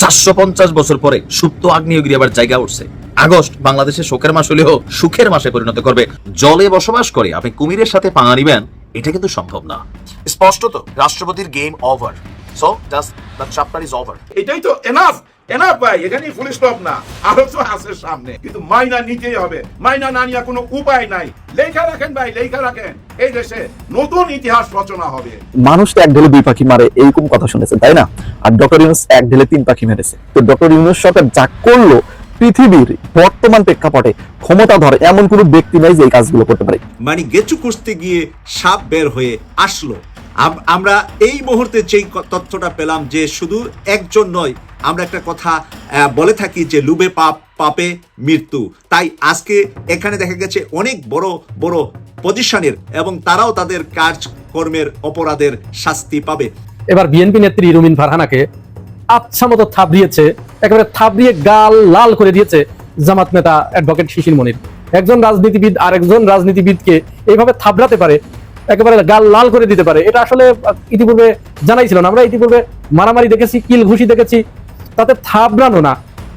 চারশো পঞ্চাশ বছর পরে সুপ্ত আগ্নেয়গিরি আবার জায়গা উঠছে। আগস্ট বাংলাদেশের শোকের মাস হলেও সুখের মাসে পরিণত করবে। জলে বসবাস করে আপনি কুমিরের সাথে পাঙা নিবেন এটা কিন্তু সম্ভব না। স্পষ্টত রাষ্ট্রপতির game over so just the chapter is over এটাই তো এনাফ এনাফ ভাই? এখানেই ফুল স্টপ না। আরও তো আছে সামনে। কিন্তু মাইনা নিতেই হবে। মাইনা না নিয়ে কোনো উপায় নাই। লেখা রাখেন ভাই লেখা রাখেন। এই দেশে নতুন ইতিহাস রচনা হবে। মানুষ তো এক ঢেলে দুই পাখি মারে এইরকম কথা শুনেছেন তাই না? আর ডক্টর ইউনুস এক ঢেলে তিন পাখি মেরেছে। তো ডক্টর ইউনুস সরকার যা করল পৃথিবীর বর্তমান প্রেক্ষাপটে ক্ষমতা ক্ষমতাধর এমন কোনো ব্যক্তি নাই যে এই কাজগুলো করতে পারে। মানে গেচু খুঁজতে গিয়ে সাপ বের হয়ে আসলো। আমরা এই মুহূর্তে যেই তথ্যটা পেলাম যে শুধু একজন নয় আমরা একটা কথা বলে থাকি যে লুবে পাপ, পাপে মৃত্যু। তাই আজকে এখানে দেখা গেছে অনেক বড় বড় পজিশনের এবং তারাও তাদের কাজকর্মের অপরাধের শাস্তি পাবে। এবার বিএনপি নেত্রী রুমিন ফারহানাকে আচ্ছা মতো থাবড়িয়েছে, একেবারে থাবড়িয়ে গাল লাল করে দিয়েছে জামাত নেতা অ্যাডভোকেট শিশির মনির। একজন রাজনীতিবিদ আর একজন রাজনীতিবিদকে এইভাবে থাবড়াতে পারে, একেবারে গাল লাল করে দিতে পারে, এটা আসলে ইতিপূর্বে জানাই ছিল না। আমরা ইতিপূর্বে মারামারি দেখেছি, কিল ঘুষি দেখেছি তাতে থাবড়ানো না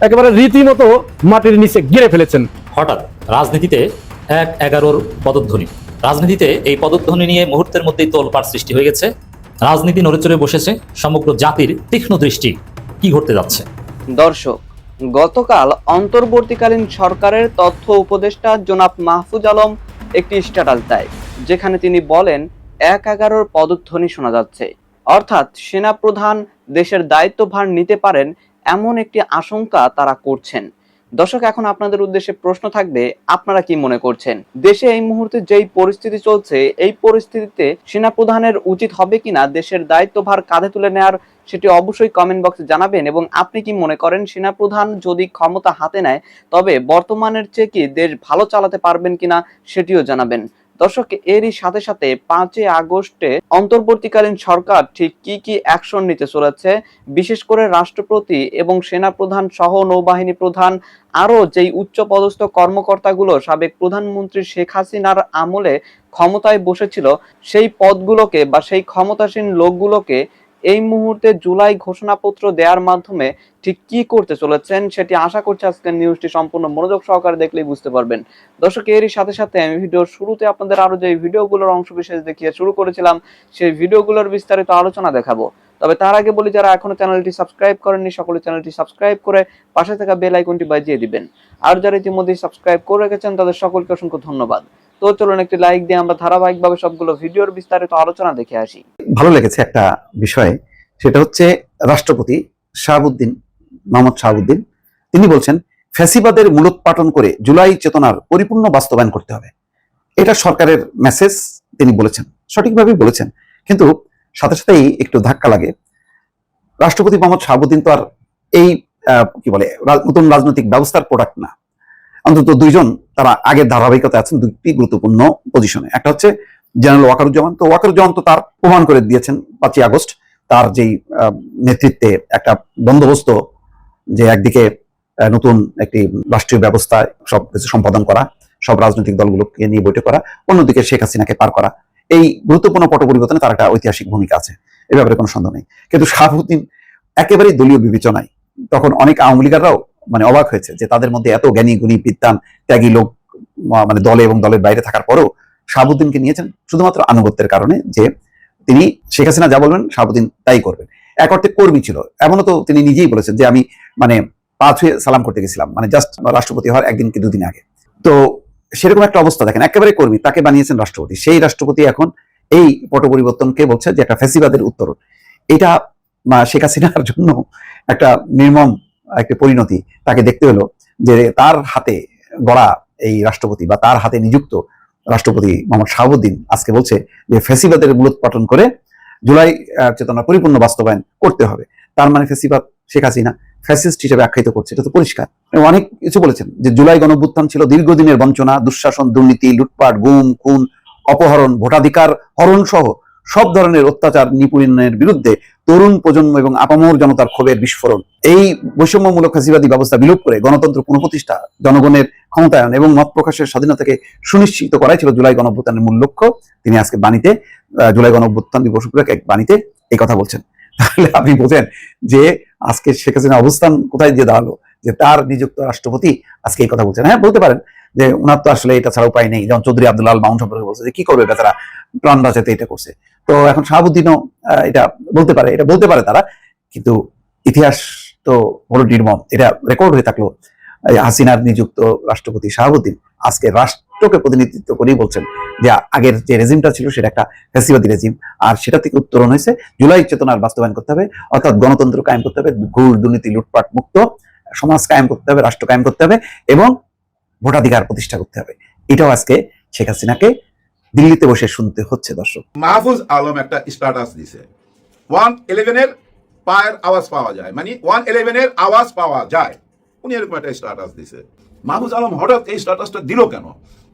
একেবারে রীতিমতো মাটির নিচে গিরে ফেলেছেন। হঠাৎ রাজনীতিতে এক এগারোর পদধ্বনি। রাজনীতিতে এই পদধ্বনি নিয়ে মুহূর্তের মধ্যেই তোলপাড় সৃষ্টি হয়ে গেছে। রাজনীতি নড়েচড়ে বসেছে সমগ্র জাতির তীক্ষ্ণ দৃষ্টি কি ঘটতে যাচ্ছে? দর্শক গতকাল অন্তর্বর্তীকালীন সরকারের তথ্য উপদেষ্টা জনাব মাহফুজ আলম একটি স্ট্যাটাস দেয় যেখানে তিনি বলেন এক এগারোর পদধ্বনি শোনা যাচ্ছে। অর্থাৎ সেনাপ্রধান দেশের দায়িত্বভার নিতে পারেন এমন একটি আশঙ্কা তারা করছেন। দর্শক, এখন আপনাদের উদ্দেশ্যে প্রশ্ন থাকবে, আপনারা কি মনে করছেন? দেশে এই মুহূর্তে যেই পরিস্থিতি চলছে, এই পরিস্থিতিতে সেনাপ্রধানের উচিত হবে কিনা, দেশের দায়িত্বভার কাঁধে তুলে নেওয়ার সেটি অবশ্যই কমেন্ট বক্সে জানাবেন। এবং আপনি কি মনে করেন, সেনাপ্রধান যদি ক্ষমতা হাতে নেয়, তবে বর্তমানের চেয়ে কি দেশ ভালো চালাতে পারবেন কিনা, সেটিও জানাবেন। দর্শক, এরই সাথে সাথে পাঁচই আগস্টে অন্তর্বর্তীকালীন সরকার ঠিক কি কি অ্যাকশন নিতে চলেছে, বিশেষ করে রাষ্ট্রপতি এবং সেনাপ্রধান সহ নৌবাহিনী প্রধান, আরও যেই উচ্চ পদস্থ কর্মকর্তাগুলো সাবেক প্রধানমন্ত্রী শেখ হাসিনার আমলে ক্ষমতায় বসেছিল, সেই পদগুলোকে বা সেই ক্ষমতাসীন লোকগুলোকে এই মুহূর্তে জুলাই ঘোষণাপত্র দেওয়ার মাধ্যমে ঠিক কি করতে চলেছেন সেটি আশা করছি আজকের নিউজটি সম্পূর্ণ মনোযোগ সহকারে দেখলেই বুঝতে পারবেন। দর্শক, এরই সাথে সাথে আমি ভিডিওর শুরুতে আপনাদের আরও যে ভিডিওগুলোর অংশ বিশেষ দেখিয়ে শুরু করেছিলাম, সেই ভিডিওগুলোর বিস্তারিত আলোচনা দেখাবো। তবে তার আগে বলি, যারা এখনও চ্যানেলটি সাবস্ক্রাইব করেননি, সকলে চ্যানেলটি সাবস্ক্রাইব করে পাশে থাকা বেল আইকনটি বাজিয়ে দিবেন। আর যারা ইতিমধ্যে সাবস্ক্রাইব করে রেখেছেন, তাদের সকলকে অসংখ্য ধন্যবাদ। তো চলুন একটি লাইক দিয়ে আমরা ধারাবাহিকভাবে সবগুলো ভিডিওর বিস্তারিত আলোচনা দেখে আসি। ভালো লেগেছে একটা বিষয়, সেটা হচ্ছে রাষ্ট্রপতি শাহাবুদ্দিন, মোহাম্মদ শাহাবুদ্দিন। তিনি বলছেন, ফ্যাসিবাদের মূলোৎপাটন করে জুলাই চেতনার পরিপূর্ণ বাস্তবায়ন করতে হবে। এটা সরকারের মেসেজ তিনি বলেছেন, সঠিকভাবেই বলেছেন। কিন্তু সাথে সাথেই একটু ধাক্কা লাগে। রাষ্ট্রপতি মোহাম্মদ শাহাবুদ্দিন তো আর এই কি বলে নতুন রাজনৈতিক ব্যবস্থার প্রোডাক্ট না। অন্তত দুইজন তারা আগের ধারাবাহিকতা আছেন দুটি গুরুত্বপূর্ণ পজিশনে একটা হচ্ছে জেনারেল ওয়াকারুজ্জামান। তো ওয়াকারুজ্জামান তো তার প্রমাণ করে দিয়েছেন পাঁচই আগস্ট। তার যেই নেতৃত্বে একটা বন্দোবস্ত যে একদিকে নতুন একটি রাষ্ট্রীয় ব্যবস্থা সব কিছু সম্পাদন করা, সব রাজনৈতিক দলগুলোকে নিয়ে বৈঠক করা, অন্যদিকে শেখ হাসিনাকে পার করা, এই গুরুত্বপূর্ণ পট পরিবর্তনে তার একটা ঐতিহাসিক ভূমিকা আছে। এ ব্যাপারে কোনো সন্দেহ নেই। কিন্তু শাহাবুদ্দিন একেবারেই দলীয় বিবেচনায়। তখন অনেক আওয়ামী লীগাররাও মানে অবাক হয়েছে যে তাদের মধ্যে এত জ্ঞানী, গুণী বিদ্যান ত্যাগী লোক মানে দলে এবং দলের বাইরে থাকার পরেও শাহাবুদ্দিনকে নিয়েছেন শুধুমাত্র আনুগত্যের কারণে যে তিনি শেখ হাসিনা যা বলবেন শাহাবুদ্দিন তাই করবেন। এক অর্থে কর্মী ছিল, এমনও তো তিনি নিজেই বলেছেন যে আমি মানে পা ছুঁয়ে সালাম করতে গেছিলাম মানে জাস্ট রাষ্ট্রপতি হওয়ার একদিন কি দুদিন আগে। তো সেরকম একটা অবস্থা দেখেন, একেবারে কর্মী, তাকে বানিয়েছেন রাষ্ট্রপতি, সেই রাষ্ট্রপতি এখন এই পট পরিবর্তনকে বলছে যে একটা ফ্যাসিবাদের উত্তরণ। এটা শেখ হাসিনার জন্য একটা নির্মম একটা পরিণতি তাকে দেখতে হলো যে তার হাতে গড়া এই রাষ্ট্রপতি বা তার হাতে নিযুক্ত রাষ্ট্রপতি মোহাম্মদ শাহাবুদ্দিন আজকে বলছে যে ফ্যাসিবাদের মূলোৎপাটন করে জুলাই চেতনা পরিপূর্ণ বাস্তবায়ন করতে হবে। তার মানে ফ্যাসিবাদ শেখ হাসিনা ফ্যাসিস্ট হিসেবে আখ্যায়িত করছে, এটা তো পরিষ্কার। অনেক কিছু বলেছেন যে জুলাই গণভ্যুত্থান ছিল দীর্ঘদিনের বঞ্চনা, দুঃশাসন, দুর্নীতি, লুটপাট, গুম, খুন, অপহরণ, ভোটাধিকার হরণ সহ সব ধরনের অত্যাচার নিপীড়নের বিরুদ্ধে তরুণ প্রজন্ম এবং আপামর জনতার ক্ষোভের বিস্ফোরণ। এই বৈষম্যমূলক ফ্যাসিবাদী ব্যবস্থা বিলোপ করে গণতন্ত্র পুনঃপ্রতিষ্ঠা, জনগণের ক্ষমতায়ন এবং মত প্রকাশের স্বাধীনতাকে সুনিশ্চিত করাই ছিল জুলাই গণঅভ্যুত্থানের মূল লক্ষ্য। তিনি আজকে বাণীতে জুলাই গণঅভ্যুত্থান দিবস উপলক্ষে এক বাণীতে এই কথা বলছেন। তাহলে আপনি বোঝেন যে আজকে শেখ হাসিনা অবস্থান কোথায় দিয়ে দাঁড়াল? যে তার নিযুক্ত রাষ্ট্রপতি আজকে এই কথা বলছেন। হ্যাঁ বলতে পারেন যে ওনার তো আসলে এটা ছাড়া উপায় নেই। যেমন চৌধুরী আব্দুল আল মাউন সম্পর্কে বলছে যে কি করবে বেচারা? প্রাণ বাঁচাতে এটা করছে। তো এখন শাহাবুদ্দিনও এটা বলতে পারে, এটা বলতে পারে তারা। কিন্তু ইতিহাস তো বড় নির্মম। এটা রেকর্ড হয়ে থাকল। হাসিনার নিযুক্ত রাষ্ট্রপতি শাহাবুদ্দিন আজকে রাষ্ট্রকে প্রতিনিধিত্ব করেই বলছেন যে আগের যে রেজিমটা ছিল সেটা একটা ফ্যাসিবাদী রেজিম। আর সেটা থেকে উত্তরণ হয়েছে। জুলাই চেতনার বাস্তবায়ন করতে হবে। অর্থাৎ গণতন্ত্র কায়েম করতে হবে। ঘুর দুর্নীতি, লুটপাট, মুক্ত। সমাজ কায়েম করতে হবে, রাষ্ট্র কায়েম করতে হবে এবং ভোটাধিকার প্রতিষ্ঠা করতে হবে। এটাও আজকে শেখ হাসিনাকে দিল্লিতে বসে শুনতে হচ্ছে দর্শক। মাহফুজ আলম একটা স্ট্যাটাস দিছে। ওয়ান ইলেভেনের পায়ের আওয়াজ পাওয়া যায়। মানে ওয়ান ইলেভেনের আওয়াজ পাওয়া যায়। উনি এরকম একটা স্ট্যাটাস দিছে। মাহফুজ আলম হঠাৎ এই স্ট্যাটাসটা দিল কেন?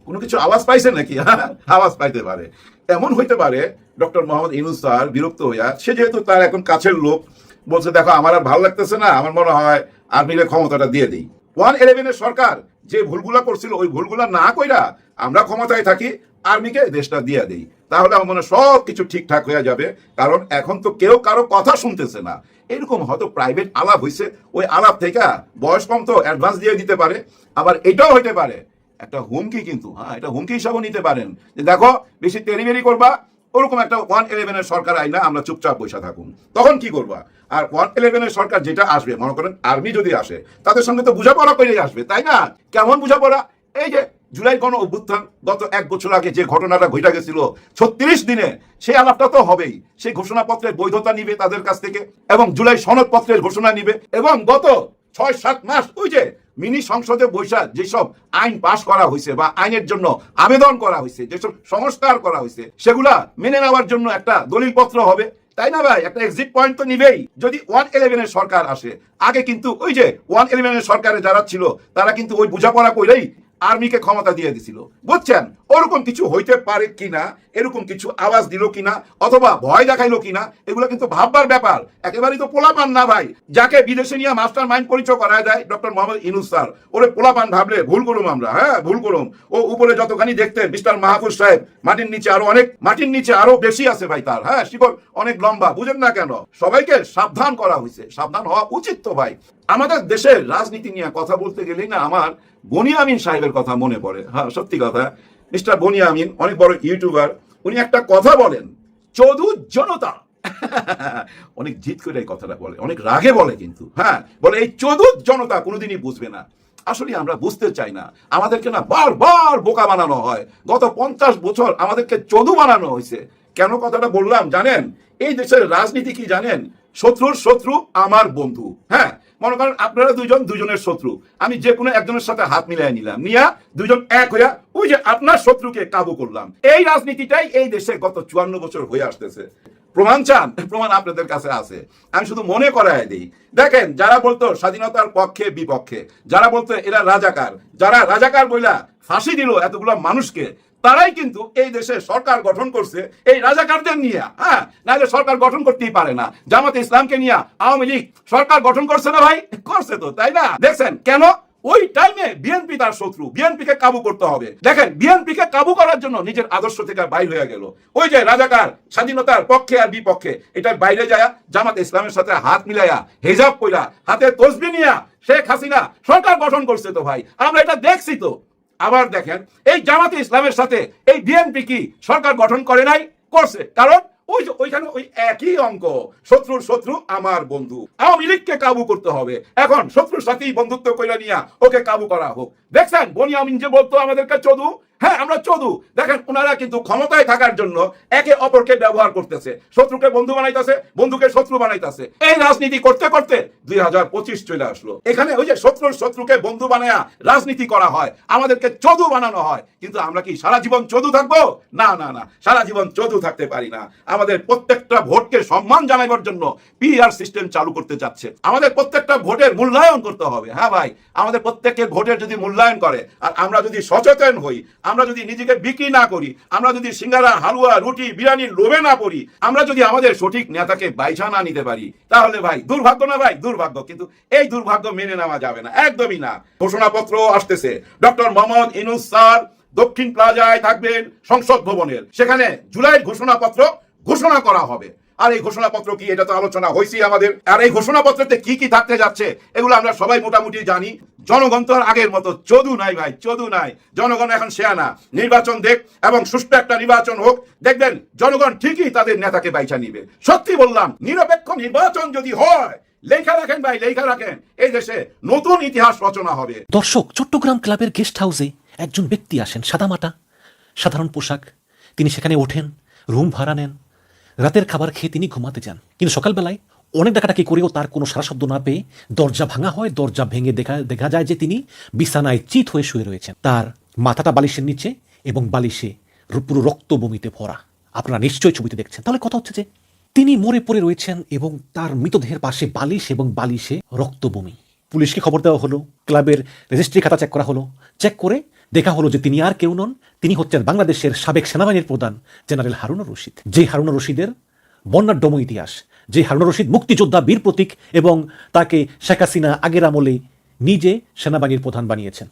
কোনো কিছু আওয়াজ পাইছে নাকি? আওয়াজ পাইতে পারে। এমন হইতে পারে, ডক্টর মোহাম্মদ ইনুস স্যার বিরক্ত হইয়া, সে যেহেতু তার এখন কাছের লোক, বলছে, দেখো, আমার আর ভালো লাগতেছে না। আমার মনে হয় আর্মিরে ক্ষমতাটা দিয়ে দিই। ওয়ান ইলেভেনের সরকার যে ভুলগুলা করছিল, ওই ভুলগুলা না কইরা আমরা ক্ষমতায় থাকি, আর্মিকে দেশটা দিয়ে দিই। তাহলে আমার মনে সব কিছু ঠিকঠাক হয়ে যাবে, কারণ এখন তো কেউ কারও কথা শুনতেছে না। এরকম হয়তো প্রাইভেট আলাপ হয়েছে ওই আলাপ থেকে বয়স কম তো অ্যাডভান্স দিয়ে দিতে পারে। আবার এটাও হইতে পারে, একটা হুমকি কিন্তু হ্যাঁ এটা হুমকি হিসাবেও নিতে পারেন। যে দেখো, বেশি তেরিবেরি করবা ওরকম একটা ওয়ান ইলেভেনের সরকার আইনা আমরা চুপচাপ বসে থাকুন। তখন কি করবা? আর ওয়ান ইলেভেনের সরকার যেটা আসবে, মনে করেন আর্মি যদি আসে, তাদের সঙ্গে তো বোঝাপড়া করেই আসবে, তাই না? কেমন বোঝাপড়া? এই যে জুলাই গণ অভ্যুত্থান, গত এক বছর আগে যে ঘটনাটা ঘটে গেছিল, ছত্রিশ দিনে সেই আলাপটা তো হবেই। সেই ঘোষণাপত্রের বৈধতা নিবে তাদের কাছ থেকে, এবং জুলাই সনদপত্রের ঘোষণা নিবে, এবং গত ছয় সাত মাস ওই যে মিনি সংসদে বৈশা যেসব আইন পাশ করা হয়েছে বা আইনের জন্য আবেদন করা হয়েছে যেসব সংস্কার করা হয়েছে সেগুলা মেনে নেওয়ার জন্য একটা দলিল পত্র হবে। তাই না ভাই? একটা এক্সিট পয়েন্ট তো নিবেই। যদি ওয়ান ইলেভেনের সরকার আসে, আগে কিন্তু ওই যে ওয়ান ইলেভেনের সরকারে যারা ছিল, তারা কিন্তু ওই বোঝাপড়া করেই আর্মিকে ক্ষমতা দিয়ে দিছিল। বুঝছেন? ওরকম কিছু হইতে পারে কিনা, এরকম কিছু আওয়াজ দিল কিনা, অথবা ভয় দেখাইলো কিনা, এগুলো কিন্তু ভাববার ব্যাপার। একেবারেই তো পোলাপান না ভাই। যাকে বিদেশে নিয়ে মাস্টার মাইন্ড পরিচয় করা যায় ডক্টর মোহাম্মদ ইনুস স্যার। ওরে পোলাপান ভাবলে ভুল করুম আমরা হ্যাঁ ভুল করুম। ও উপরে যতখানি দেখতেন, মিস্টার মাহফুজ সাহেব, মাটির নিচে আরও অনেক, মাটির নিচে আরও বেশি আছে ভাই তার হ্যাঁ শিকড় অনেক লম্বা, বুঝেন না কেন? সবাইকে সাবধান করা হয়েছে সাবধান হওয়া উচিত তো ভাই। আমাদের দেশের রাজনীতি নিয়ে কথা বলতে গেলেই না আমার বনিয়ামিন সাহেবের কথা মনে পড়ে। হ্যাঁ সত্যি কথা। মিস্টার বনিয়ামিন অনেক বড় ইউটিউবার, উনি একটা কথা বলেন চৌধু জনতা। অনেক জিত করে এই কথাটা বলে, অনেক রাগে বলে কিন্তু। হ্যাঁ বলে, এই চৌধু জনতা কোনোদিনই বুঝবে না। আসলে আমরা বুঝতে চাই না। আমাদেরকে না বারবার বোকা বানানো হয়। গত পঞ্চাশ বছর আমাদেরকে চদু বানানো হয়েছে। কেন কথাটা বললাম, জানেন? এই দেশের রাজনীতি কি জানেন? শত্রুর শত্রু, আমার বন্ধু। হ্যাঁ মনে করেন আপনারা দুজন দুজনের শত্রু। আমি যে কোনো একজনের সাথে হাত মিলাই নিলাম। নিয়া দুজন এক হইয়া ওই যে আপনার শত্রুকে কাবু করলাম। এই রাজনীতিটাই এই দেশে গত চুয়ান্ন বছর হয়ে আসতেছে। প্রমাণ চান? প্রমাণ আপনাদের কাছে আছে। আমি শুধু মনে করাই দিই। দেখেন, যারা বলতো স্বাধীনতার পক্ষে, বিপক্ষে, যারা বলতো এরা রাজাকার, যারা রাজাকার বইলা ফাঁসি দিল এতগুলো মানুষকে তারাই কিন্তু এই দেশে সরকার গঠন করছে, এই রাজাকারদের নিয়ে। হ্যাঁ নাহলে সরকার গঠন করতেই পারে না। জামাতে ইসলামকে নিয়ে আওয়ামী লীগ সরকার গঠন করছে না ভাই? করছে তো, তাই না? দেখছেন, কেন? ওই টাইমে বিএনপি তার শত্রু। বিএনপি কে কাবু করতে হবে। দেখেন বিএনপি কে কাবু করার জন্য নিজের আদর্শ থেকে বাইর হয়ে গেল। ওই যে রাজাকার, স্বাধীনতার পক্ষে আর বিপক্ষে এটা বাইরে যায়, জামাত ইসলামের সাথে হাত মিলাইয়া হেজাব কইরা, হাতে তসবি নিয়া, শেখ হাসিনা সরকার গঠন করছে তো ভাই। আমরা এটা দেখছি তো। আবার দেখেন, এই জামাতে ইসলামের সাথে এই বিএনপি কি সরকার গঠন করে নাই? করছে। কারণ ওই ওইখানে ওই একই অঙ্ক, শত্রুর শত্রু, আমার বন্ধু। আওয়ামী লীগকে কাবু করতে হবে। এখন শত্রুর সাথেই বন্ধুত্ব কইরা নিয়া ওকে কাবু করা হোক। দেখছেন, বনি আমিন যে বলতো আমাদেরকে, চদু হ্যাঁ আমরা চদু। দেখেন ওনারা কিন্তু ক্ষমতায় থাকার জন্য একে অপরকে ব্যবহার করতেছে। শত্রুকে বন্ধু বানাইতেছে, বন্ধুকে শত্রু বানাইতেছে। এই রাজনীতি করতে করতে দুই হাজার পঁচিশ চলে আসলো। এখানে ওই যে শত্রুর শত্রুকে বন্ধু বানায়া রাজনীতি করা হয়, আমাদেরকে চদু বানানো হয়। কিন্তু আমরা কি সারা জীবন চদু থাকব? না না না, সারা জীবন চদু থাকতে পারি না। আমাদের প্রত্যেকটা ভোটকে সম্মান জানাবার জন্য পিআর সিস্টেম চালু করতে যাচ্ছে। আমাদের প্রত্যেকটা ভোটের মূল্যায়ন করতে হবে। হ্যাঁ ভাই, আমাদের প্রত্যেকের ভোটের যদি মূল্যায়ন করে, আর আমরা যদি সচেতন হই আমরা যদি নিজেকে বিক্রি না করি, আমরা যদি সিঙ্গারা, হালুয়া, রুটি বিরিয়ানির লোভে না পড়ি, আমরা যদি আমাদের সঠিক নেতাকে বাইছা না নিতে পারি, তাহলে ভাই দুর্ভাগ্য না ভাই? দুর্ভাগ্য। কিন্তু এই দুর্ভাগ্য মেনে নেওয়া যাবে না। একদমই না। ঘোষণাপত্র আসতেছে। ডক্টর মোহাম্মদ ইনুস স্যার দক্ষিণ প্লাজায় থাকবেন সংসদ ভবনের। সেখানে জুলাইয়ের ঘোষণাপত্র ঘোষণা করা হবে। আর এই ঘোষণাপত্র কি? এটা তো আলোচনা হয়েছে আমাদের। আর এই ঘোষণাপত্রতে কি কি থাকতে যাচ্ছে, এগুলো আমরা সবাই মোটামুটি জানি। জনগণ তো আর আগের মতো চদু নাই ভাই, চদু নাই। জনগণ এখন শেয়ানা নির্বাচন দেখ এবং সুষ্ঠু একটা নির্বাচন হোক। দেখবেন, জনগণ ঠিকই তাদের নেতাকে বাইচা নিবে। সত্যি বললাম, নিরপেক্ষ নির্বাচন যদি হয়, লেখা রাখেন ভাই, লেখা রাখেন। এই দেশে নতুন ইতিহাস রচনা হবে। দর্শক, চট্টগ্রাম ক্লাবের গেস্ট হাউসে একজন ব্যক্তি আসেন, সাদামাটা। সাধারণ পোশাক। তিনি সেখানে ওঠেন, রুম ভাড়া নেন। রাতের খাবার খেয়ে তিনি ঘুমাতে যান। কিন্তু সকালবেলায় অনেক ডাকাটাকি করেও তার কোনো সারা শব্দ না পেয়ে দরজা ভাঙা হয়, দরজা ভেঙে দেখা দেখা যায় যে তিনি বিছানায় চিত হয়ে শুয়ে রয়েছেন। তার মাথাটা বালিশের নিচে এবং বালিশে পুরো রক্ত বমিতে ভরা। আপনারা নিশ্চয়ই ছবিতে দেখছেন। তাহলে কথা হচ্ছে যে তিনি মরে পড়ে রয়েছেন এবং তার মৃতদেহের পাশে বালিশ এবং বালিশে রক্ত বমি। পুলিশকে খবর দেওয়া হলো, ক্লাবের রেজিস্ট্রি খাতা চেক করা হলো। চেক করে দেখা হলো যে তিনি আর কেউ নন। তিনি হচ্ছেন বাংলাদেশের সাবেক সেনাবাহিনীর প্রধান, জেনারেল হারুনুর রশিদ। যে হারুনুর রশিদের বর্ণাঢ্যম ইতিহাস, যে হারুনুর রশিদ মুক্তিযোদ্ধা, বীর প্রতীক এবং তাকে শেখ হাসিনা আগের আমলে নিজে সেনাবাহিনীর প্রধান বানিয়েছেন।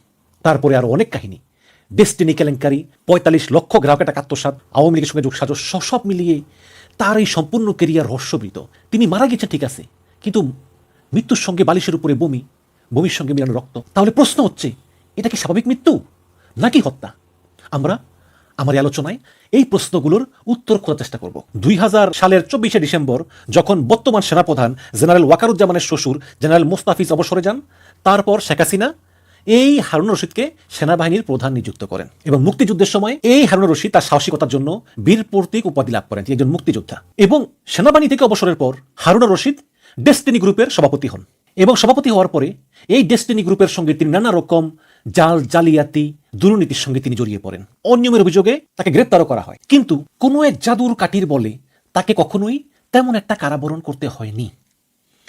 তারপরে আরও অনেক কাহিনী। ডেস্টিনি কেলেঙ্কারি, পঁয়তাল্লিশ লক্ষ গ্রাহকের টাকা আত্মসাত আওয়ামী লীগের সঙ্গে যোগসাজশ সব মিলিয়ে তার এই সম্পূর্ণ কেরিয়ার রহস্যবৃত তিনি মারা গেছেন ঠিক আছে, কিন্তু মৃত্যুর সঙ্গে বালিশের উপরে বমি, বমির সঙ্গে মিলানো রক্ত। তাহলে প্রশ্ন হচ্ছে, এটা কি স্বাভাবিক মৃত্যু? নাকি হত্যা? আমরা আমার আলোচনায় এই প্রশ্নগুলোর উত্তর খোঁজার চেষ্টা করব। দুই হাজার সালের চব্বিশে ডিসেম্বর, যখন বর্তমান সেনাপ্রধান জেনারেল ওয়াকারুজ্জামানের শ্বশুর জেনারেল মুস্তাফিজ অবসরে যান, তারপর শেখ হাসিনা এই হারুন রশিদকে সেনাবাহিনীর প্রধান নিযুক্ত করেন এবং মুক্তিযুদ্ধের সময় এই হারুন রশিদ তার সাহসিকতার জন্য বীর প্রতীক উপাধি লাভ করেন। তিনি একজন মুক্তিযোদ্ধা। এবং সেনাবাহিনী থেকে অবসরের পর হারুন রশিদ ডেস্টিনি গ্রুপের সভাপতি হন। এবং সভাপতি হওয়ার পরে এই ডেস্টিনি গ্রুপের সঙ্গে তিনি নানা রকম জাল জালিয়াতি, দুর্নীতির সঙ্গে তিনি জড়িয়ে পড়েন। অনিয়মের অভিযোগে তাকে গ্রেপ্তারও করা হয়। কিন্তু কোনো এক জাদুর কাটির বলে তাকে কখনোই তেমন একটা কারাবরণ করতে হয়নি।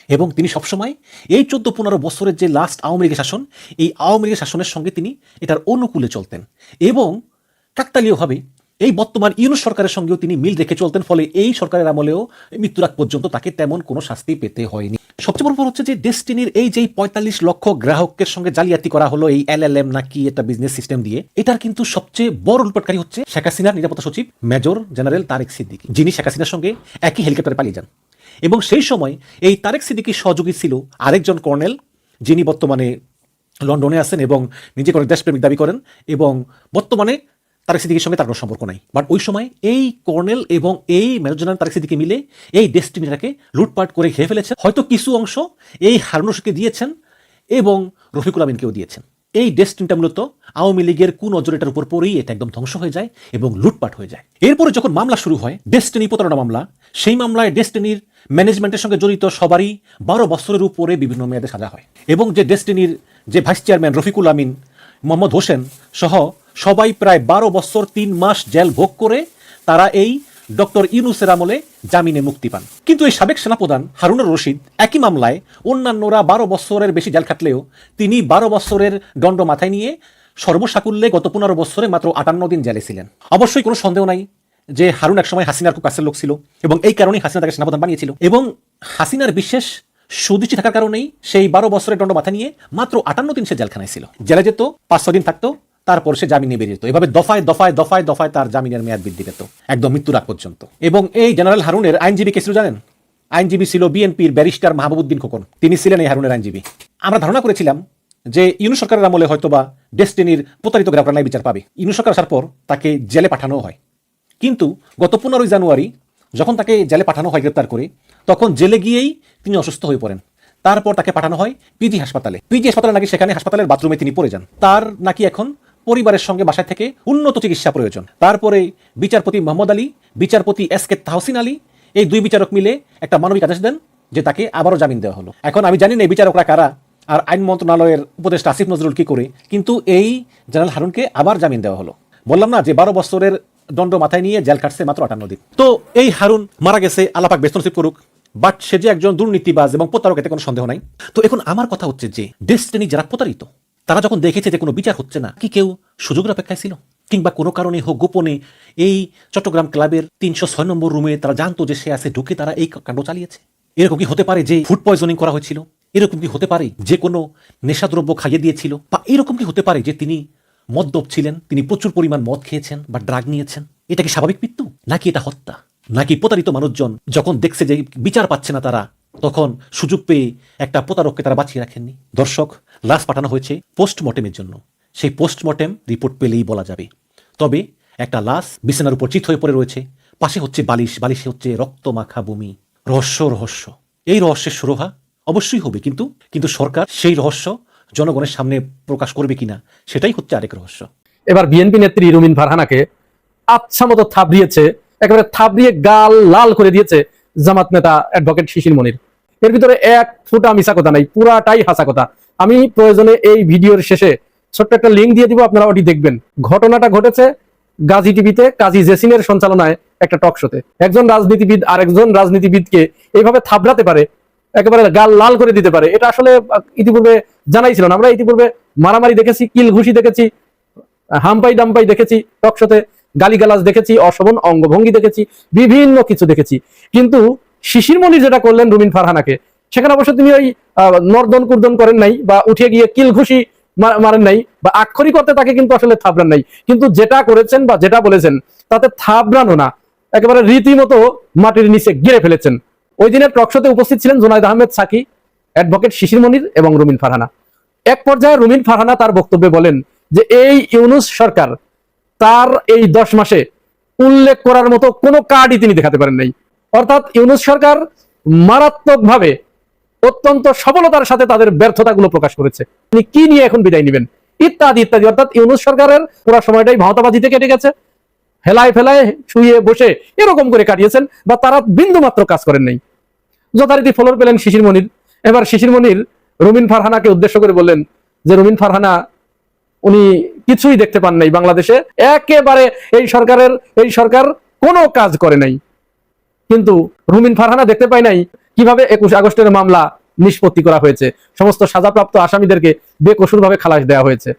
এবং তিনি সবসময় এই চোদ্দ পনেরো বছরের যে লাস্ট আওয়ামী লীগের শাসন, এই আওয়ামী লীগের শাসনের সঙ্গে তিনি এটার অনুকূলে চলতেন। এবং কাকতালীয়ভাবে এই বর্তমান ইউনুস সরকারের সঙ্গেও তিনি মিল রেখে চলতেন, ফলে এই সরকারের আমলেও মৃত্যুর আগ পর্যন্ত তাকে তেমন কোনো শাস্তি পেতে হয়নি। সবচেয়ে বড় হচ্ছে যে ডেস্টিনির এই যে পঁয়তাল্লিশ লক্ষ গ্রাহকের সঙ্গে জালিয়াতি করা হলো এই এল এল এম নাকি একটা বিজনেস সিস্টেম দিয়ে, এটার কিন্তু সবচেয়ে বড় উল্পটকারী হচ্ছে শেখ হাসিনার নিরাপত্তা সচিব মেজর জেনারেল তারেক সিদ্দিকী, যিনি শেখ হাসিনার সঙ্গে একই হেলিকপ্টারে পালিয়ে যান। এবং সেই সময় এই তারেক সিদ্দিকীর সহযোগী ছিল আরেকজন কর্নেল, যিনি বর্তমানে লন্ডনে আছেন এবং নিজেকে অনেক দেশপ্রেমিক দাবি করেন এবং বর্তমানে তারেক সিদ্দিকের সঙ্গে তার কোনো সম্পর্ক নাই। বাট ওই সময় এই কর্নেল এবং এই মেজর জেনারেল তারেক সিদ্দিকি মিলে এই ডেস্টিনিটাকে লুটপাট করে খেয়ে ফেলেছে হয়তো কিছু অংশ এই হারুনসকে দিয়েছেন এবং রফিকুল আমিনকেও দিয়েছেন। এই ডেস্টিনটা মূলত আওয়ামী লীগের কোন নজরেটার উপর পরেই এটা একদম ধ্বংস হয়ে যায় এবং লুটপাট হয়ে যায়। এরপরে যখন মামলা শুরু হয়, ডেস্টিনি প্রতারণা মামলা, সেই মামলায় ডেস্টিনির ম্যানেজমেন্টের সঙ্গে জড়িত সবারই বারো বছরের উপরে বিভিন্ন মেয়াদে সাজা হয়। এবং যে ডেস্টিনির যে ভাইস চেয়ারম্যান রফিকুল আমিন, মোহাম্মদ হোসেন সহ সবাই প্রায় বারো বছর তিন মাস জেল ভোগ করে তারা এই ডক্টর ইউনুসের আমলে জামিনে মুক্তি পান। কিন্তু এই সাবেক সেনাপ্রধান হারুনুর রশিদ একই মামলায় অন্যান্যরা বারো বছরের বেশি জেল খাটলেও তিনি বারো বছরের দণ্ড মাথায় নিয়ে সর্বসাকুল্যে গত পনেরো বছরে মাত্র আটান্ন দিন জেলে ছিলেন। অবশ্যই কোনো সন্দেহ নাই যে হারুন একসময় হাসিনার খুব কাছের লোক ছিল এবং এই কারণেই হাসিনা তাকে সেনাপ্রধান বানিয়েছিল এবং হাসিনার বিশেষ সুদৃষ্টি থাকার কারণেই সেই বারো বছরের দণ্ড মাথা নিয়ে মাত্র আটান্ন দিন সে জেলখানায় ছিল। জেলে যেত পাঁচ ছ দিন থাকতো তারপর সে জামিন বেরিয়ে যেত। এভাবে দফায় দফায় দফায় দফায় তার জামিনের মেয়াদ বৃদ্ধি পেত, একদম মৃত্যুর আগ পর্যন্ত। এবং এই জেনারেল হারুনের আইনজীবী কে ছিল জানেন? আইনজীবী ছিল বিএনপির ব্যারিস্টার মাহবুবুদ্দিন খোকন। তিনি ছিলেন এই হারুনের আইনজীবী। আমরা ধারণা করেছিলাম যে ইউনু সরকারের আমলে হয়তোবা ডেস্টিনির প্রতারিত গ্রাহকরা নাই বিচার পাবে। ইউনু সরকার আসার পর তাকে জেলে পাঠানো হয়। কিন্তু গত পনেরোই জানুয়ারি যখন তাকে জেলে পাঠানো হয় গ্রেপ্তার করে, তখন জেলে গিয়েই তিনি অসুস্থ হয়ে পড়েন। তারপর তাকে পাঠানো হয় পিজি হাসপাতালে। পিজি হাসপাতালে নাকি সেখানে হাসপাতালের বাথরুমে তিনি পড়ে যান। তার নাকি এখন পরিবারের সঙ্গে বাসায় থেকে উন্নত চিকিৎসা প্রয়োজন। তারপরে বিচারপতি মোহাম্মদ আলী, বিচারপতি এস কে তাহসিন আলী, এই দুই বিচারক মিলে একটা মানবিক আদেশ দেন যে তাকে আবারও জামিন দেওয়া হলো। এখন আমি জানি না এই বিচারকরা কারা আর আইন মন্ত্রণালয়ের উপদেষ্টা আসিফ নজরুল কি করে, কিন্তু এই জেনারেল হারুনকে আবার জামিন দেওয়া হলো। বললাম না যে বারো বছরের দণ্ড মাথায় নিয়ে জেল কাটছে মাত্র আটান্ন দিন। তো এই হারুন মারা গেছে আলাপাক নসিব করুক, বাট সে যে একজন দুর্নীতিবাজ এবং প্রতারক এতে কোনো সন্দেহ নাই। তো এখন আমার কথা হচ্ছে যে ডেস্টিনি যারা প্রতারিত তারা যখন দেখেছে যে কোনো বিচার হচ্ছে না, কি কেউ সুযোগের অপেক্ষায় ছিল? কিংবা কোনো কারণে হোক গোপনে এই চট্টগ্রাম ক্লাবের তিনশো ছয় নম্বর রুমে তারা জানতো যে সে আছে ঢুকে তারা এই কাণ্ড চালিয়েছে? এরকম কি হতে পারে যে ফুড পয়জনিং করা হয়েছিল? এরকম কি হতে পারে যে কোনো নেশাদ্রব্য খাইয়ে দিয়েছিল? বা এরকম কি হতে পারে যে তিনি মদ্যপ ছিলেন, তিনি প্রচুর পরিমাণ মদ খেয়েছেন বা ড্রাগ নিয়েছেন? এটা কি স্বাভাবিক মৃত্যু? নাকি এটা হত্যা? নাকি প্রতারিত মানুষজন যখন দেখছে যে বিচার পাচ্ছে না তারা তখন সুযোগ পেয়ে একটা প্রতারককে তারা বাঁচিয়ে রাখেননি। দর্শক, লাশ পাঠানো হয়েছে পোস্টমর্টেমের জন্য। সেই পোস্টমর্টেম রিপোর্ট পেলেই বলা যাবে। তবে একটা লাশ বিছানার উপর চিত হয়ে পড়ে রয়েছে। পাশে হচ্ছে বালিশ, বালিশে হচ্ছে রক্ত মাখা বমি। রহস্য রহস্য। এই রহস্যের সুরভা অবশ্যই হবে, কিন্তু কিন্তু সরকার সেই রহস্য জনগণের সামনে প্রকাশ করবে কিনা, সেটাই হচ্ছে আরেক রহস্য। এবার বিএনপি নেত্রী রুমিন ফারহানাকে আচ্ছা মতো থাবড়িয়েছে একেবারে থাবড়িয়ে গাল লাল করে দিয়েছে জামাত নেতা অ্যাডভোকেট শিশির মনির। এর ভিতরে এক ফুটা মিশা কথা নাই, পুরাটাই হাসা কথা। আমি প্রয়োজনে এই ভিডিওর শেষে ছোট্ট একটা লিঙ্ক দিয়ে দিব, আপনারা ওটি দেখবেন। ঘটনাটা ঘটেছে গাজী টিভিতে, কাজী জেসিনের সঞ্চালনায় একটা টক শোতে একজন রাজনীতিবিদ আর একজন রাজনীতিবিদকে এইভাবে থাবড়াতে পারে, একেবারে গাল লাল করে দিতে পারে, এটা আসলে ইতিপূর্বে জানাই ছিল না। আমরা ইতিপূর্বে মারামারি দেখেছি কিল ঘুষি দেখেছি, হাম্পাই ডাম্পাই দেখেছি টক টকশোতে গালিগালাজ দেখেছি, অশোভন, অঙ্গভঙ্গি দেখেছি, বিভিন্ন কিছু দেখেছি। কিন্তু শিশির মনির যেটা করলেন রুমিন ফারহানাকে, সেখানে অবশ্য তিনি ওই নর্দন কুর্দন করেন নাই বা উঠে গিয়ে কিল ঘুষি মারেন নাই বা আক্ষরিক করতে তাকে কিন্তু আসলে থাবড়ান নাই। কিন্তু যেটা করেছেন বা যেটা বলেছেন, তাতে থাবড়ানো না। একেবারে রীতিমতো মাটির নিচে গিরে ফেলেছেন। ওই দিনের টকশোতে উপস্থিত ছিলেন জোনায়দ আহমেদ সাকি, অ্যাডভোকেট শিশির মনির এবং রুমিন ফারহানা। এক পর্যায়ে রুমিন ফারহানা তার বক্তব্যে বলেন যে, এই ইউনুস সরকার, তার এই দশ মাসে উল্লেখ করার মতো কোনো কার্ডই তিনি দেখাতে পারেন নাই। অর্থাৎ ইউনুস সরকার মারাত্মকভাবে অত্যন্ত সফলতার সাথে তাদের ব্যর্থতাগুলো প্রকাশ করেছে। তিনি কি নিয়ে এখন বিদায় নেবেন? ইত্যাদি ইত্যাদি। অর্থাৎ ইউনুস সরকারের পুরো সময়টাই ভাওতাবাজিতে কেটে গেছে। হেলায় ফেলায় শুয়ে বসে এরকম করে কাটিয়েছেন বা তারা বিন্দু মাত্র কাজ করেন নাই। যথারীতি ফলোর পেলেন শিশির মনির। এবার শিশির মনির রুমিন ফারহানাকে উদ্দেশ্য করে বললেন যে, রুমিন ফারহানা, উনি কিছুই দেখতে পান নাই বাংলাদেশে। একেবারে এই সরকারের, এই সরকার কোনো কাজ করে নাই। কিন্তু রুমিন ফারহানা দেখতে পায় নাই কীভাবে একুশ আগস্টের মামলা নিষ্পত্তি করা হয়েছে। সমস্ত সাজাপ্রাপ্ত আসামিদেরকে বেকসুর ভাবে খালাস দেওয়া হয়েছে।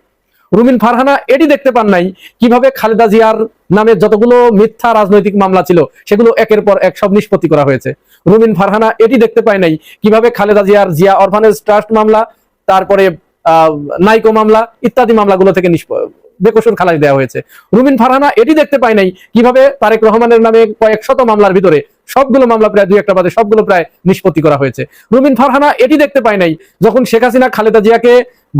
রুমিন ফারহানা এটি দেখতে পান নাই কীভাবে খালেদা জিয়ার নামে যতগুলো মিথ্যা রাজনৈতিক মামলা ছিল, সেগুলো একের পর এক সব নিষ্পত্তি করা হয়েছে। রুমিন ফারহানা এটি দেখতে পায় নাই কীভাবে খালেদা জিয়ার জিয়া অরফানেজ ট্রাস্ট মামলা, তারপরে নাইকো মামলা ইত্যাদি মামলাগুলো থেকে বেকসুর খালাস দেওয়া হয়েছে। রুমিন ফারহানা এটি দেখতে পায় নাই। কীভাবে তারেক রহমানের নামে কয়েক শত মামলার ভিতরে সবগুলো মামলা প্রায় দুই একটা বাদে সবগুলো প্রায় নিষ্পত্তি করা হয়েছে। রুমিন ফারহানা এটি দেখতে পায় নাই যখন শেখ হাসিনা খালেদা জিয়াকে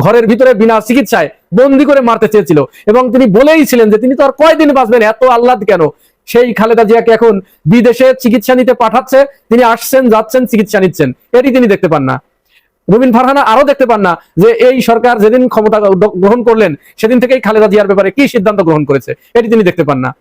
ঘরের ভিতরে বিনা চিকিৎসায় বন্দি করে মারতে চেয়েছিল এবং তিনি বলেই ছিলেন যে তিনি তো আর কয়দিন বাঁচবেন, এত আহ্লাদ কেন? সেই খালেদা জিয়াকে এখন বিদেশে চিকিৎসা নিতে পাঠাচ্ছে, তিনি আসছেন, যাচ্ছেন, চিকিৎসা নিচ্ছেন। এটি তিনি দেখতে পান না। রুবিন ফারহানা আরও দেখতে পান না যে এই সরকার যেদিন ক্ষমতা গ্রহণ করলেন, সেদিন থেকেই খালেদা জিয়ার ব্যাপারে কি সিদ্ধান্ত গ্রহণ করেছে, এটি তিনি দেখতে পান না।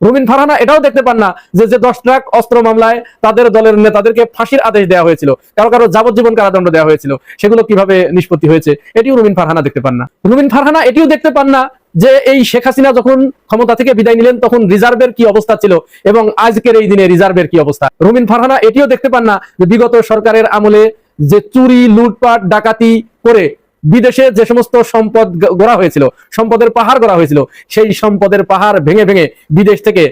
রুবিন ফারহানা এটাও দেখতে পান না যে যে দশ ট্রাক অস্ত্র মামলায় তাদের দলের নেতাদেরকে ফাঁসির আদেশ দেওয়া হয়েছিল, কারও কারও যাবজ্জীবন কারাদণ্ড দেওয়া হয়েছিল, সেগুলো কীভাবে নিষ্পত্তি হয়েছে, এটিও রুবিন ফারহানা দেখতে পান না। রুবিন ফারহানা এটিও দেখতে পান না যে, এই শেখ হাসিনা যখন ক্ষমতা থেকে বিদায় নিলেন, তখন রিজার্ভের কি অবস্থা ছিল এবং আজকের এই দিনে রিজার্ভের কি অবস্থা? রুমিন ফারহানা এটিও দেখতে পান না যে, বিগত সরকারের আমলে যে চুরি, লুটপাট, ডাকাতি করে বিদেশে যে সমস্ত সম্পদ গড়া হয়েছিল, সম্পদের পাহাড় গড়া হয়েছিল, সেই সম্পদের পাহাড় ভেঙে ভেঙে বিদেশ থেকে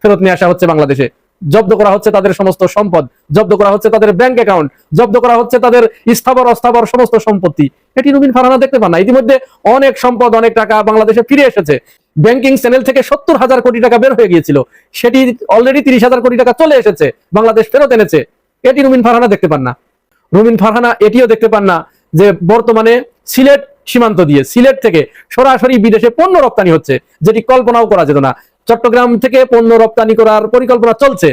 ফেরত নিয়ে আসা হচ্ছে বাংলাদেশে। জব্দ করা হচ্ছে তাদের সমস্ত সম্পদ, জব্দ করা হচ্ছে তাদের ব্যাংক অ্যাকাউন্ট জব্দ করা হচ্ছে তাদের স্থাবর অস্থাবর সমস্ত সম্পত্তি। এটি রুবিন ফারহানা দেখতে পান না। ইতিমধ্যে অনেক সম্পদ, অনেক টাকা বাংলাদেশে ফিরে এসেছে। ব্যাংকিং চ্যানেল থেকে সত্তর হাজার কোটি টাকা বের হয়ে গিয়েছিল। সেটি অলরেডি তিরিশ হাজার কোটি টাকা চলে এসেছে, বাংলাদেশ ফেরত এনেছে। এটি রুমিন ফারহানা দেখতে পান না। রুমিন ফারহানা, এটিও দেখতে পান না যে বর্তমানে সিলেট সীমান্ত দিয়ে, সিলেট থেকে সরাসরি বিদেশে পণ্য রপ্তানি হচ্ছে, যেটি কল্পনাও করা যেত না। চট্টগ্রাম থেকে পণ্য রপ্তানি করার পরিকল্পনা চলছে।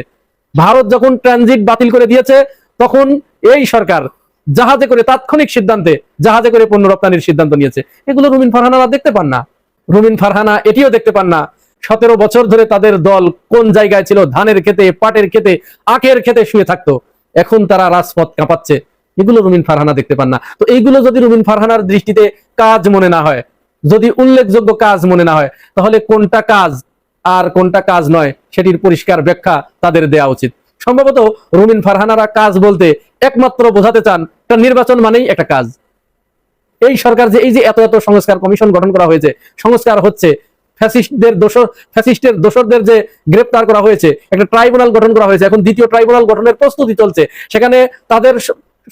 ভারত যখন ট্রানজিট বাতিল করে দিয়েছে, তখন এই সরকার জাহাজে করে তাৎক্ষণিক সিদ্ধান্তে জাহাজে করে পণ্য রপ্তানির সিদ্ধান্ত নিয়েছে। এগুলো রুমিন ফারহানারা দেখতে পান না। রুমিন ফারহানা, এটিও দেখতে পান না। সতেরো বছর ধরে তাদের দল কোন জায়গায় ছিল? ধানের খেতে পাটের খেতে আখের খেতে শুয়ে থাকতো। এখন তারা রাজপথ কাঁপাচ্ছে। এগুলো রুমিন ফারহানা দেখতে পান না। তো এইগুলো যদি রুমিন ফারহানার দৃষ্টিতে কাজ মনে না হয়, যদি উল্লেখযোগ্য কাজ মনে না হয়, তাহলে কোনটা কাজ আর কোনটা কাজ নয় সেটির পরিষ্কার ব্যাখ্যা তাদের দেওয়া উচিত। সম্ভবত রুমিন ফারহানারা কাজ বলতে একমাত্র বোঝাতে চান একটা নির্বাচন মানেই একটা কাজ। এই সরকার যে, এই যে এত এত সংস্কার কমিশন গঠন করা হয়েছে, সংস্কার হচ্ছে ফ্যাসিস্টদের দোষর ফ্যাসিস্টের দোষরদের যে গ্রেপ্তার করা হয়েছে, একটা ট্রাইব্যুনাল গঠন করা হয়েছে। এখন দ্বিতীয় ট্রাইব্যুনাল গঠনের প্রস্তুতি চলছে। সেখানে তাদের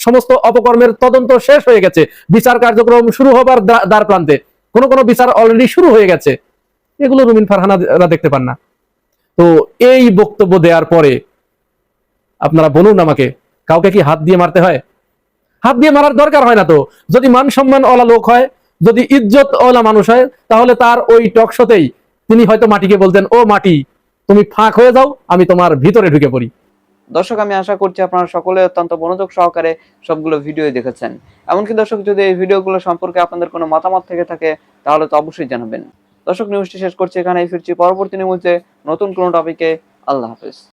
সমস্ত অপকর্মের তদন্ত শেষ হয়ে গেছে। বিচার কার্যক্রম শুরু হবার দ্বার প্রান্তে। কোনো কোনো বিচার অলরেডি শুরু হয়ে গেছে। এগুলো রুমিন ফারহানারা দেখতে পান না। তো এই বক্তব্য দেওয়ার পরে আপনারা বলুন আমাকে, কাউকে কি হাত দিয়ে মারতে হয়? হাত দিয়ে মারার দরকার হয় না তো। যদি মান সম্মান ওলা লোক হয় যদি ইজ্জত ওলা মানুষ হয়, তাহলে তার ওই টক শোতেই তিনি হয়তো মাটিকে বলতেন, ও মাটি, তুমি ফাঁক হয়ে যাও, আমি তোমার ভিতরে ঢুকে পড়ি। দর্শক, আমি আশা করছি আপনারা সকলে অত্যন্ত মনোযোগ সহকারে সবগুলো ভিডিও দেখেছেন। এমনকি দর্শক, যদি এই ভিডিওগুলো সম্পর্কে আপনাদের কোনো মতামত থেকে থাকে, তাহলে তো অবশ্যই জানাবেন। দর্শক নিউজটি শেষ করছি এখানেই, ফিরছি পরবর্তী নিউজে নতুন কোনো টপিকে আল্লাহ হাফেজ।